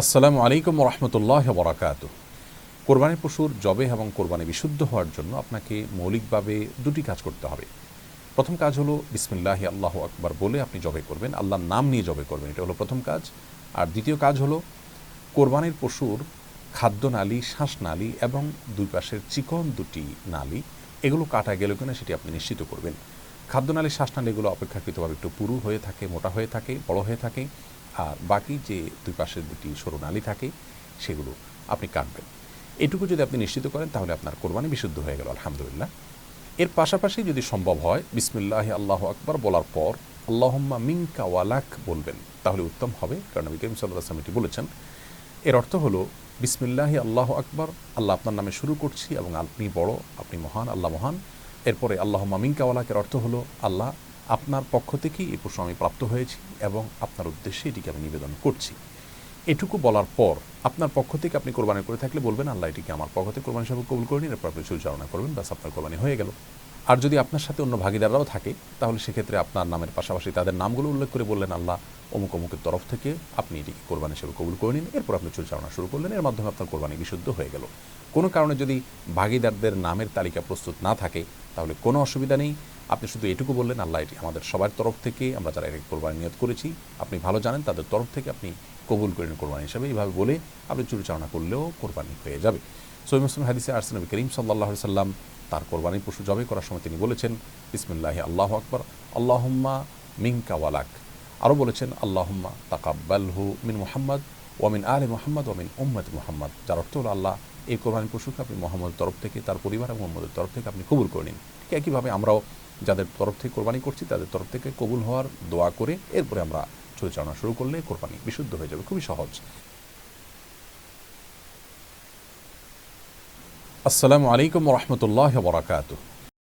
আসসালামু আলাইকুম রহমতুল্লাহ বরাকাত কোরবানি পশুর জবে এবং কোরবানি বিশুদ্ধ হওয়ার জন্য আপনাকে মৌলিকভাবে দুটি কাজ করতে হবে। প্রথম কাজ হলো, বিসমিল্লাহি আল্লাহ আকবার বলে আপনি জবে করবেন, আল্লাহর নাম নিয়ে জবে করবেন, এটা হলো প্রথম কাজ। আর দ্বিতীয় কাজ হলো, কোরবানির পশুর খাদ্য নালী শ্বাস নালী এবং দুই পাশের চিকন দুটি নালী, এগুলো কাটা গেল কিনা সেটি আপনি নিশ্চিত করবেন। খাদ্যনালী শ্বাসনালী এগুলো অপেক্ষাকৃতভাবে একটু পুরু হয়ে থাকে, মোটা হয়ে থাকে, বড় হয়ে থাকে। আর বাকি যে দুই পাশের দুটি সরু নালী থাকে, সেগুলো আপনি কাটবেন। এটুকু যদি আপনি নিশ্চিত করেন, তাহলে আপনার কোরবানি বিশুদ্ধ হয়ে গেল, আলহামদুলিল্লাহ। এর পাশাপাশি যদি সম্ভব হয়, বিসমিল্লাহ, আল্লাহ আকবর বলার পর আল্লাহম্মা মিঙ্কা ওয়ালাক বলবেন, তাহলে উত্তম হবে, কারণ নবী করিম সাল্লাহ এটি বলেছেন। এর অর্থ হলো, বিসমিল্লাহি, আল্লাহ আকবর, আল্লাহ আপনার নামে শুরু করছি এবং আপনি বড়, আপনি মহান, আল্লাহ মহান। এরপরে আল্লাহ মামিনকাওয়ালাকের অর্থ হলো, আল্লাহ আপনার পক্ষ থেকেই এই প্রশ্ন আমি প্রাপ্ত হয়েছি এবং আপনার উদ্দেশ্যে এটিকে আমি নিবেদন করছি। এটুকু বলার পর আপনার পক্ষ থেকে আপনি কোরবানি করে থাকলে বলবেন, আল্লাহ এটিকে আমার পক্ষ থেকে কোরবানি হিসাবে কবুল করে নিন, এরপর আপনি সুচারণা করবেন, ব্যাস আপনার কোরবানি হয়ে গেল। আর যদি আপনার সাথে অন্য ভাগিদাররাও থাকে, তাহলে সেক্ষেত্রে আপনার নামের পাশাপাশি তাদের নামগুলো উল্লেখ করে বললেন, আল্লাহ অমুক অমুকের তরফ থেকে আপনি এটিকে কোরবানি হিসেবে কবুল করে নিন। এরপর আপনি চুলচালনা শুরু করলেন, এর মাধ্যমে আপনার কোরবানি বিশুদ্ধ হয়ে গেল। কোনো কারণে যদি ভাগিদারদের নামের তালিকা প্রস্তুত না থাকে, তাহলে কোনো অসুবিধা নেই। আপনি শুধু এটুকু বললেন, আল্লাহ এটি আমাদের সবার তরফ থেকে, আমরা যারা এর কোরবানি নিয়ত করেছি, আপনি ভালো জানেন, তাদের তরফ থেকে আপনি কবুল করেন কোরবানি হিসাবে। এইভাবে বলে আপনি চুরিচালনা করলেও কোরবানি হয়ে যাবে। সৈম মুসলিম হাদিসে আরসন নবী করিম সাল্লাহ সাল্লাম তার কোরবানি পশু জবে করার সময় তিনি বলেছেন, বিসমিল্লাহ আল্লাহ আকবর, আল্লাহম্মা মিঙ্কা ওয়ালাক আরও বলেছেন, আল্লাহম্মা তাকাব্বালহু মিন মোহাম্মদ ওয়ামিন আলে মোহাম্মদ ওয়ামিন উম্মদ মোহাম্মদ। যার অর্থ হলো আল্লাহ এই কোরবানি পশুকে আপনি মোহাম্মদের তরফ থেকে, তার পরিবার এবং মোহাম্মদের তরফ থেকে আপনি কবুল করে নিন। একইভাবে আমরাও যাদের তরফ থেকে কোরবানি করছি, তাদের তরফ থেকে কবুল হওয়ার দোয়া করে এরপরে আমরা পরিচালনা শুরু করলে কোরবানি বিশুদ্ধ হয়ে যাবে। খুবই সহজ। আসসালামু আলাইকুম রহমতুল্লাহ বরাকাতুহ।